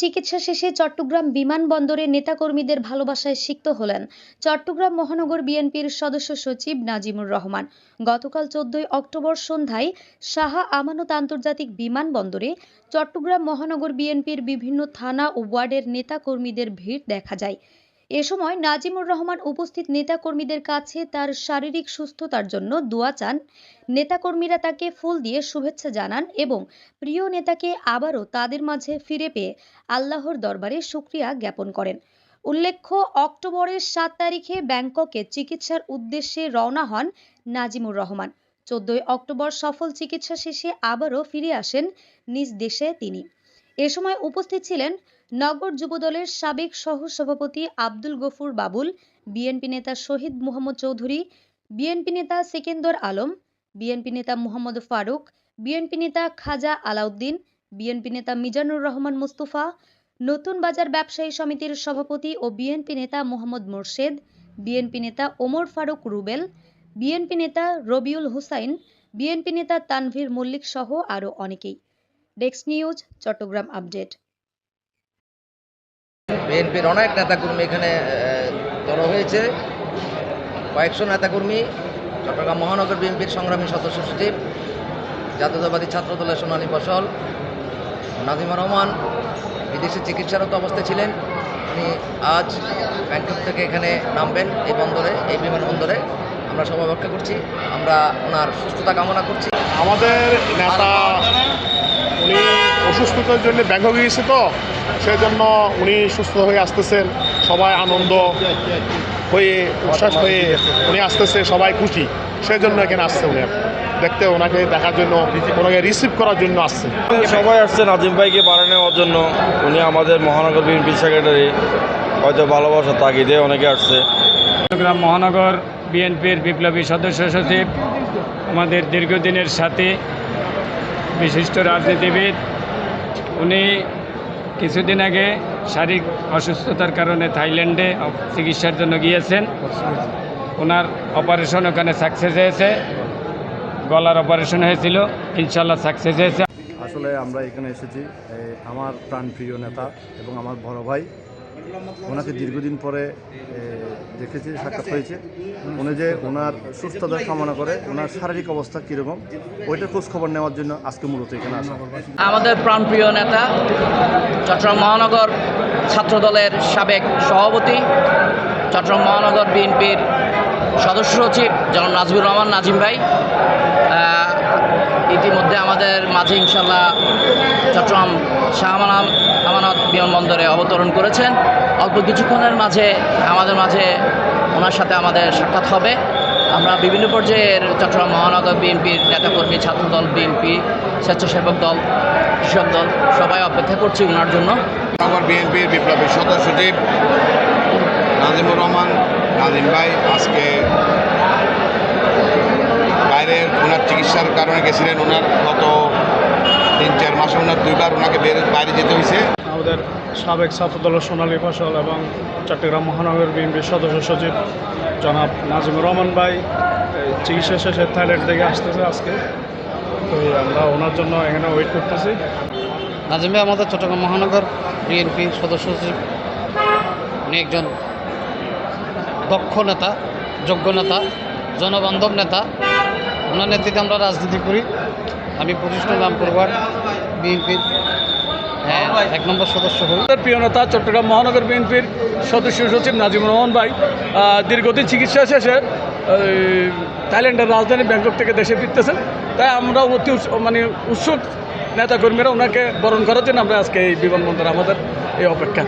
চিকিৎসা শেষে চট্টগ্রাম বিমানবন্দরে নেতাকর্মীদের ভালোবাসায় সিক্ত হলেন চট্টগ্রাম মহানগর বিএনপির সদস্য সচিব নাজিমুর রহমান। গতকাল চোদ্দই অক্টোবর সন্ধ্যায় সাহা আমানত আন্তর্জাতিক বিমানবন্দরে চট্টগ্রাম মহানগর বিএনপির বিভিন্ন থানা ও ওয়ার্ডের নেতাকর্মীদের ভিড় দেখা যায়। এ সময় নাজিমুর রহমান উপস্থিত নেতাকর্মীদের কাছে তার শারীরিক সুস্থতার জন্য দোয়া চান। নেতাকর্মীরা তাকে ফুল দিয়ে শুভেচ্ছা জানান এবং প্রিয় নেতাকে আবারও তাদের মাঝে ফিরে পেয়ে আল্লাহর দরবারে শুক্রিয়া জ্ঞাপন করেন। উল্লেখ্য, অক্টোবরের সাত তারিখে ব্যাংককে চিকিৎসার উদ্দেশ্যে রওনা হন নাজিমুর রহমান। চোদ্দই অক্টোবর সফল চিকিৎসা শেষে আবারও ফিরে আসেন নিজ দেশে তিনি। এ সময় উপস্থিত ছিলেন নগর যুবদলের সাবেক সহসভাপতি আব্দুল গফুর বাবুল, বিএনপি নেতা শহীদ মোহাম্মদ চৌধুরী, বিএনপি নেতা সেকেন্দর আলম, বিএনপি নেতা মোহাম্মদ ফারুক, বিএনপি নেতা খাজা আলাউদ্দিন, বিএনপি নেতা মিজানুর রহমান মুস্তফা, নতুন বাজার ব্যবসায়ী সমিতির সভাপতি ও বিএনপি নেতা মোহাম্মদ মোর্শেদ, বিএনপি নেতা ওমর ফারুক রুবেল, বিএনপি নেতা রবিউল হুসাইন, বিএনপি নেতা তানভীর মল্লিক সহ আরও অনেকেই। Desk news, Chattogram update. বিএনপির অনেক নেতাকর্মী এখানে জড়ো হয়েছে। কয়েকশো নেতাকর্মী চট্টগ্রাম মহানগর বিএনপির সংগ্রামী সদস্য সচিব জাতীয়তাবাদী ছাত্র দলের সোনালী ফসল নাজিমুর রহমান বিদেশে চিকিৎসারত অবস্থায় ছিলেন। উনি আজ ব্যাংকক থেকে এখানে নামবেন এই বন্দরে এই বিমানবন্দরে। আমরা সবাই অপেক্ষা করছি আমরা ওনার সুস্থতা কামনা করছি। আমাদের নেতা অসুস্থতার জন্য ব্যাংকক গিয়েছে তো সেই জন্য উনি সুস্থ হয়ে আসতেছেন। সবাই আনন্দ হয়ে উচ্ছ্বাস হয়ে উনি আসতেছে সবাই খুশি। সেই জন্য এখানে আসছে উনি। দেখতে ওনাকে দেখার জন্য ওনাকে রিসিভ করার জন্য আসছে। সবাই আসছে নাজিম ভাইকে বাড়ি নেওয়ার জন্য। উনি আমাদের মহানগর বিএনপি সেক্রেটারি হয়তো ভালোবাসা তাগিদে অনেকে আসছে। চট্টগ্রাম মহানগর বিএনপির বিপ্লবী সদস্য সচিব আমাদের দীর্ঘদিনের সাথে বিশিষ্ট রাজনীতিবিদ উনি কিছুদিন আগে শারীরিক অসুস্থতার কারণে থাইল্যান্ডে চিকিৎসার জন্য গিয়েছেন। ওনার অপারেশন ওখানে সাকসেস হয়েছে। গলার অপারেশন হয়েছিল। ইনশাল্লাহ সাকসেস হয়েছে। আসলে আমরা এখানে এসেছি। আমার প্রাণপ্রিয় নেতা এবং আমার বড় ভাই। ওনাকে দীর্ঘদিন পরে দেখেছি, সাক্ষাৎ হয়েছে। উনি যে ওনার সুস্থতা কামনা করে, ওনার শারীরিক অবস্থা কীরকম, ওইটার খোঁজ খবর নেওয়ার জন্য আজকে মূলত এখানে আসা। আমাদের প্রাণপ্রিয় নেতা, চট্টগ্রাম মহানগর ছাত্রদলের সাবেক সভাপতি, চট্টগ্রাম মহানগর বিএনপির সদস্য সচিব জনাব নাজিবুর রহমান নাজিম ভাই। ইতিমধ্যে আমাদের মাঝে ইনশাল্লাহ চট্টগ্রাম শাহ আমানত বিমানবন্দরে অবতরণ করেছেন। অল্প কিছুক্ষণের মাঝে আমাদের মাঝে ওনার সাথে আমাদের সাক্ষাৎ হবে। আমরা বিভিন্ন পর্যায়ের চট্টগ্রাম মহানগর বিএনপির নেতাকর্মী, ছাত্রদল, বিএনপি, স্বেচ্ছাসেবক দল, কৃষক দল, সবাই অপেক্ষা করছি ওনার জন্য। নগর বিএনপির বিপ্লবী সদস্য সচিব নাজিমুর রহমান, নাজিম ভাই, আজকে বাইরে ওনার চিকিৎসার কারণে গেছিলেন ওনার গত তিন চার মাসে ওনার দুইবার ওনাকে বের বাইরে যেতে হয়েছে আমাদের সাবেক ছাত্রদলের সোনালী ফসল এবং চট্টগ্রাম মহানগর বিএনপির সদস্য সচিব জনাব নাজিমুর রহমান ভাই চিকিৎসা শেষে থাইল্যান্ড থেকে আসতেছে আজকে। তো আমরা ওনার জন্য এখানে ওয়েট করতেছি। নাজিম ভাই আমাদের চট্টগ্রাম মহানগর বিএনপি সদস্য সচিব। উনি একজন দক্ষ নেতা যোগ্য নেতা জনবান্ধব নেতা। ওনার নেতৃত্বে আমরা রাজনীতি করি। আমি প্রতিষ্ঠা রামপুর ওয়ার্ড বিএনপির হ্যাঁ, এক নম্বর সদস্য হই। প্রিয় নেতা চট্টগ্রাম মহানগর বিএনপির সদস্য সচিব নাজিমুর রহমান ভাই দীর্ঘদিন চিকিৎসা শেষে থাইল্যান্ডের রাজধানী ব্যাংকক থেকে দেশে ফিরতেছেন। তাই আমরা অতি মানে উৎসুক নেতাকর্মীরা ওনাকে বরণ করার জন্য আমরা আজকে এই বিমানবন্দর আমাদের এই অপেক্ষা।